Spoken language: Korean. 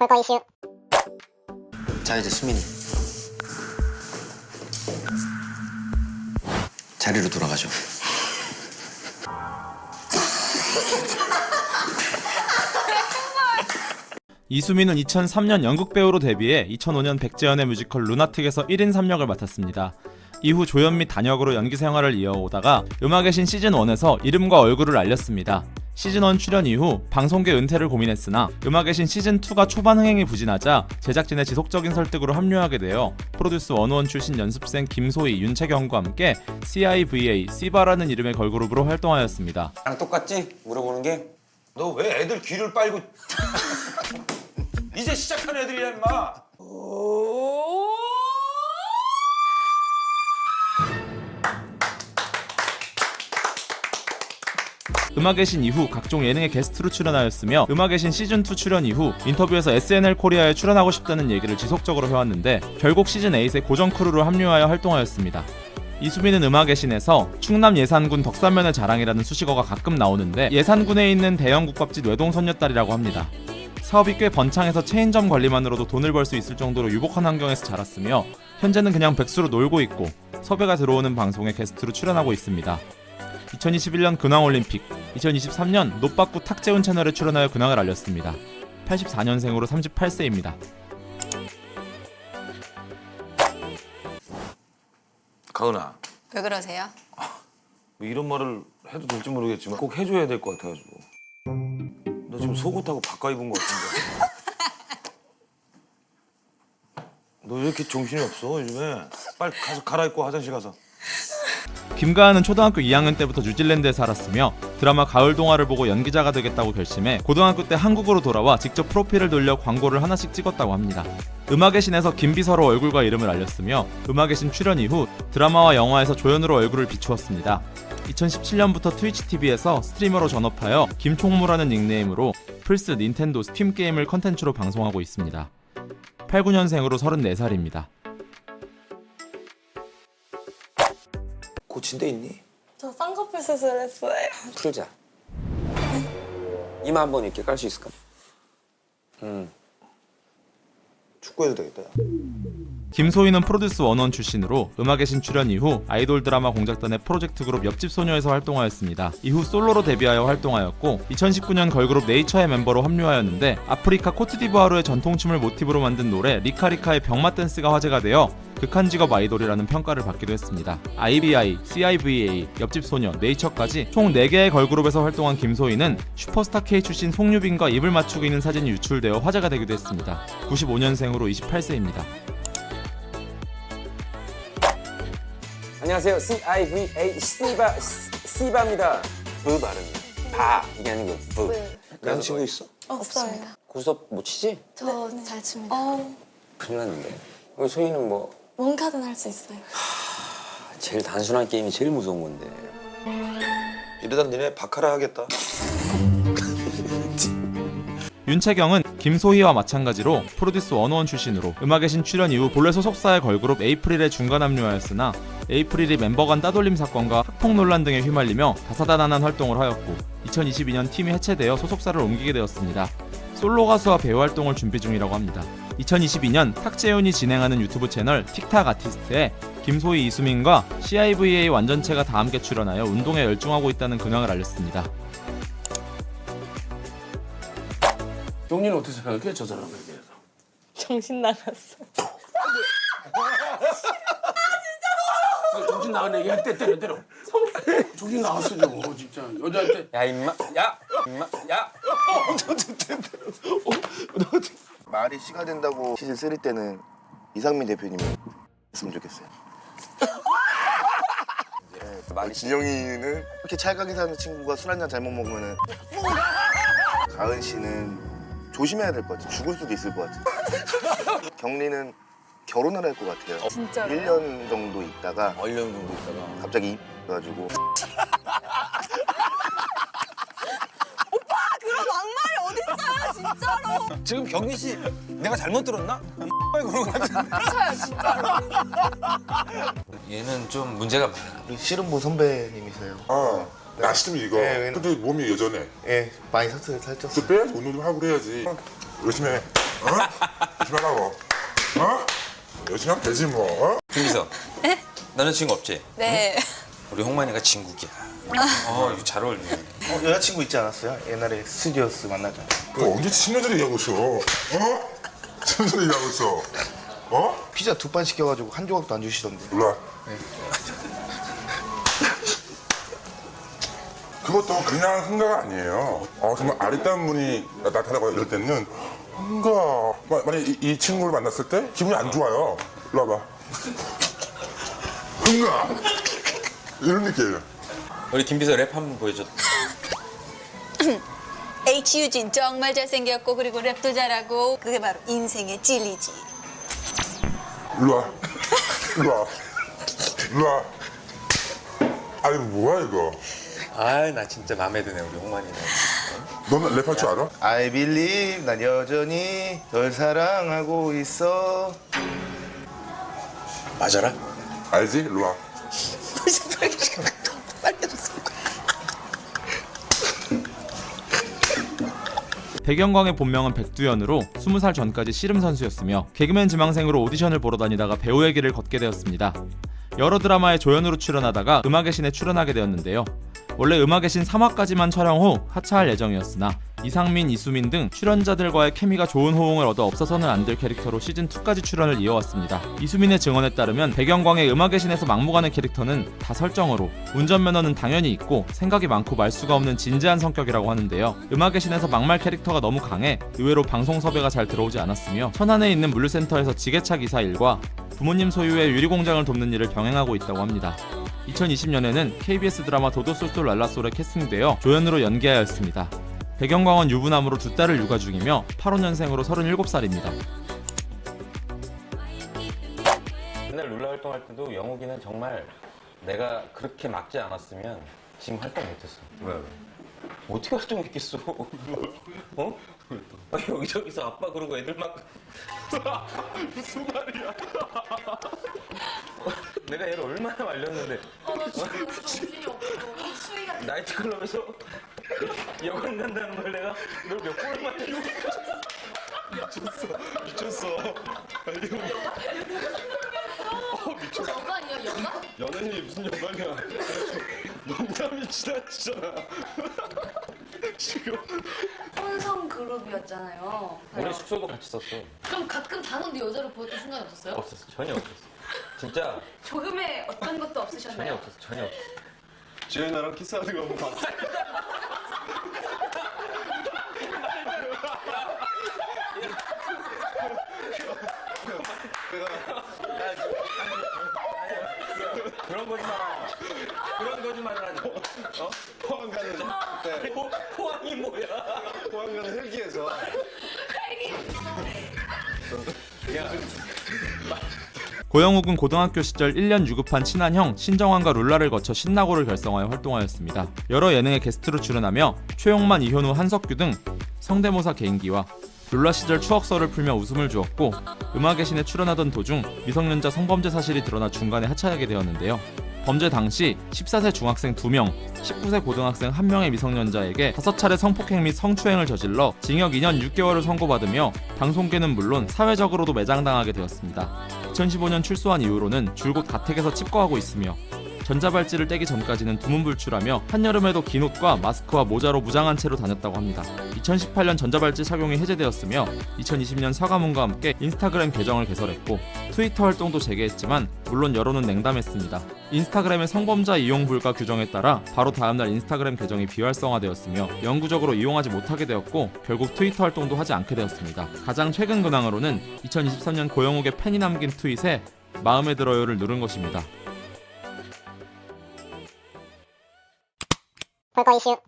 볼거 이슈 자 이제 수민이 자리로 돌아가죠. 이수민은 2003년 연극 배우로 데뷔해 2005년 백재현의 뮤지컬 루나틱에서 1인 3역을 맡았습니다. 이후 조연 및 단역으로 연기 생활을 이어오다가 음악의 신 시즌 1에서 이름과 얼굴을 알렸습니다. 시즌1 출연 이후 방송계 은퇴를 고민했으나 음악의 신 시즌2가 초반 흥행이 부진하자 제작진의 지속적인 설득으로 합류하게 되어 프로듀스 101 출신 연습생 김소희, 윤채경과 함께 CIVA, 씨바라는 이름의 걸그룹으로 활동하였습니다. 나랑 똑같지? 물어보는 게 너 왜 애들 귀를 빨고 이제 시작한 애들이야 임마 음악의 신 이후 각종 예능에 게스트로 출연하였으며 음악의 신 시즌2 출연 이후 인터뷰에서 SNL 코리아에 출연하고 싶다는 얘기를 지속적으로 해왔는데 결국 시즌 8의 고정 크루로 합류하여 활동하였습니다. 이수민은 음악의 신에서 충남 예산군 덕산면의 자랑이라는 수식어가 가끔 나오는데 예산군에 있는 대형 국밥집 외동손녀딸이라고 합니다. 사업이 꽤 번창해서 체인점 관리만으로도 돈을 벌 수 있을 정도로 유복한 환경에서 자랐으며 현재는 그냥 백수로 놀고 있고 섭외가 들어오는 방송에 게스트로 출연하고 있습니다. 2021년 근황올림픽, 2023년 노빠꾸 탁재훈 채널에 출연하여 근황을 알렸습니다. 84년생으로 38세입니다. 가은아 왜 그러세요? 뭐 이런 말을 해도 될지 모르겠지만 꼭 해줘야 될 것 같아가지고 너 지금 속옷하고 바꿔 입은 것 같은데 너 왜 이렇게 정신이 없어 요즘에 빨리 가서 갈아입고 화장실 가서 김가은은 초등학교 2학년 때부터 뉴질랜드에 살았으며 드라마 가을 동화를 보고 연기자가 되겠다고 결심해 고등학교 때 한국으로 돌아와 직접 프로필을 돌려 광고를 하나씩 찍었다고 합니다. 음악의 신에서 김비서로 얼굴과 이름을 알렸으며 음악의 신 출연 이후 드라마와 영화에서 조연으로 얼굴을 비추었습니다. 2017년부터 트위치 TV에서 스트리머로 전업하여 김총무라는 닉네임으로 플스, 닌텐도, 스팀 게임을 컨텐츠로 방송하고 있습니다. 89년생으로 34살입니다. 고친 데 있니? 저 쌍꺼풀 수술했어요. 풀자 이마 한번 이렇게 깔 수 있을까? 음 축구해도 되겠다 야. 김소희는 프로듀스 원원 출신으로 음악의 신 출연 이후 아이돌 드라마 공작단의 프로젝트 그룹 옆집 소녀에서 활동하였습니다. 이후 솔로로 데뷔하여 활동하였고 2019년 걸그룹 네이처의 멤버로 합류하였는데 아프리카 코트디부아르의 전통춤을 모티브로 만든 노래 리카리카의 병맛 댄스가 화제가 되어 극한 직업 아이돌이라는 평가를 받기도 했습니다. IBI, CIVA, 옆집 소녀, 네이처까지 총 4개의 걸그룹에서 활동한 김소희는 슈퍼스타 K 출신 송유빈과 입을 맞추고 있는 사진이 유출되어 화제가 되기도 했습니다. 95년생으로 28세입니다. 안녕하세요. CIVA 씨바 씨바입니다. 브 발음이야 바. 이게 아니고 브 남자친구 있어? 없어요. 고수업 못 치지? 저 잘 칩니다. 어, 큰일 났는데. 우리 소희는 뭐? 원카드는 할수 있어요. 제일 단순한 게임이 제일 무서운 건데. 이러다 니네 바카라 하겠다. 윤채경은 김소희와 마찬가지로 프로듀스 101 출신으로 음악의 신 출연 이후 본래 소속사의 걸그룹 에이프릴에 중간 합류하였으나 에이프릴이 멤버 간 따돌림 사건과 학폭 논란 등에 휘말리며 다사다난한 활동을 하였고 2022년 팀이 해체되어 소속사를 옮기게 되었습니다. 솔로 가수와 배우 활동을 준비 중이라고 합니다. 2022년 탁재훈이 진행하는 유튜브 채널 틱탁 아티스트에 김소희 이수민과 CIVA 완전체가 다 함께 출연하여 운동에 열중하고 있다는 근황을 알렸습니다. 경리는 어떻게 생각해? 저 사람에 대해서. 정신 나갔어. 아, 정신 나간 얘기 할때 때려 때려. 정신 나갔어 저거 진짜 여자한테 야 임마 야 임마 야 말이 씨가 된다고 시즌 3 때는 이상민 대표님이 했으면 좋겠어요. 말이 진영이는 이렇게 찰각이 사는 친구가 술 한잔 잘못 먹으면은 가은 씨는 조심해야 될 것 같아. 죽을 수도 있을 것 같아. 경리는 결혼을 할 것 같아요. 진짜로? 1년 정도 있다가 얼른 정도 있다가 갑자기 가지고 지금 경리 씨 내가 잘못 들었나? 그런 거 같은데 얘는 좀 문제가 많아 우리 씨름부 선배님이세요. 아, 나시면 이거. 네, 왜- 근데 몸이 여전해. 예, 많이 살쪘 살쪘어. 또 빼야지 운동 좀 하고 그래야지. 열심히 해. 어? 조심하라고. 어? 열심히 하면 되지 뭐. 어? 김기서. 너는 친구 없지? 네. 우리 홍만이가 친구기야. 어, 이거 잘 어울리네. 어, 여자친구 있지 않았어요? 옛날에 스튜디오스 만나자. 너 언제 친여자를 얘기하고 있어? 어? 친여자를 얘기하고 있어. 어? 피자 두 판 시켜가지고 한 조각도 안 주시던데. 일로 와. 그것도 그냥 흥가가 아니에요. 어, 정말 아리따운 분이 나- 나타나고 이럴 때는 흥가. 마- 만약 이, 이 친구를 만났을 때 기분이 안 좋아요. 일로 와봐. 흥가. 이런 느낌이에요. 우리 김비서 랩 한번 보여줘. H유진 정말 잘생겼고 그리고 랩도 잘하고 그게 바로 인생의 찔리지. 일로 와. 일로 와. 일로 와. 아니 뭐야 이거? 아, 나 진짜 마음에 드네, 우리 홍만이는. 너는 랩할 줄 알아? I believe 난 여전히 널 사랑하고 있어. 맞아라? 알지? 일로 와. 백영광의 본명은 백두현으로 20살 전까지 씨름 선수였으며 개그맨 지망생으로 오디션을 보러 다니다가 배우의 길을 걷게 되었습니다. 여러 드라마에 조연으로 출연하다가 음악의 신에 출연하게 되었는데요. 원래 음악의 신 3화까지만 촬영 후 하차할 예정이었으나 이상민, 이수민 등 출연자들과의 케미가 좋은 호응을 얻어 없어서는 안 될 캐릭터로 시즌2까지 출연을 이어왔습니다. 이수민의 증언에 따르면 백영광의 음악의 신에서 막무가내 캐릭터는 다 설정으로 운전면허는 당연히 있고 생각이 많고 말수가 없는 진지한 성격이라고 하는데요. 음악의 신에서 막말 캐릭터가 너무 강해 의외로 방송 섭외가 잘 들어오지 않았으며 천안에 있는 물류센터에서 지게차 기사 일과 부모님 소유의 유리 공장을 돕는 일을 병행하고 있다고 합니다. 2020년에는 KBS 드라마 도도솔솔 랄라솔에 캐스팅되어 조연으로 연기하였습니다. 백영광은 유부남으로 두 딸을 육아 중이며 85년생으로 37살입니다. 옛날 룰라 활동할 때도 영욱이는 정말 내가 그렇게 막지 않았으면 지금 활동 못했어. 왜? 어떻게 활동했겠어? 어? 아, 여기저기서 아빠 그러고 애들 막 무슨 말이야? 내가 얘를 얼마나 말렸는데 나이트클럽에서 여관 간다는 걸 내가 널 몇 번을 말렸는데 연예인이 무슨 영광이야? 농담이 지나치잖아. 지금 혼성 그룹이었잖아요. 우리 숙소도 같이 썼어. 그럼 가끔 단원도 여자로 보였던 순간이 없었어요? 없었어. 전혀 없었어. 진짜 조금의 어떤 것도 전혀 없으셨나요? 없었어. 전혀 없었어. 지현이 나랑 키스하는 거 한번 봤어. 그런 거짓말 하지 마. 그런 거짓말을 하지 마. 어? 포항 가는 때 포, 포항이 뭐야? 포항 가는 헬기에서 고영욱은 고등학교 시절 1년 유급한 친한 형 신정환과 룰라를 거쳐 신나고를 결성하여 활동하였습니다. 여러 예능에 게스트로 출연하며 최용만, 이현우, 한석규 등 성대모사 개인기와 룰라 시절 추억설을 풀며 웃음을 주었고 음악의 신에 출연하던 도중 미성년자 성범죄 사실이 드러나 중간에 하차하게 되었는데요. 범죄 당시 14세 중학생 2명, 19세 고등학생 1명의 미성년자에게 5차례 성폭행 및 성추행을 저질러 징역 2년 6개월을 선고받으며 방송계는 물론 사회적으로도 매장당하게 되었습니다. 2015년 출소한 이후로는 줄곧 가택에서 칩거하고 있으며 전자발찌를 떼기 전까지는 두문불출하며 한여름에도 긴 옷과 마스크와 모자로 무장한 채로 다녔다고 합니다. 2018년 전자발찌 착용이 해제되었으며 2020년 사과문과 함께 인스타그램 계정을 개설했고 트위터 활동도 재개했지만 물론 여론은 냉담했습니다. 인스타그램의 성범자 이용 불가 규정에 따라 바로 다음날 인스타그램 계정이 비활성화되었으며 영구적으로 이용하지 못하게 되었고 결국 트위터 활동도 하지 않게 되었습니다. 가장 최근 근황으로는 2023년 고영욱의 팬이 남긴 트윗에 마음에 들어요를 누른 것입니다. 볼거 이슈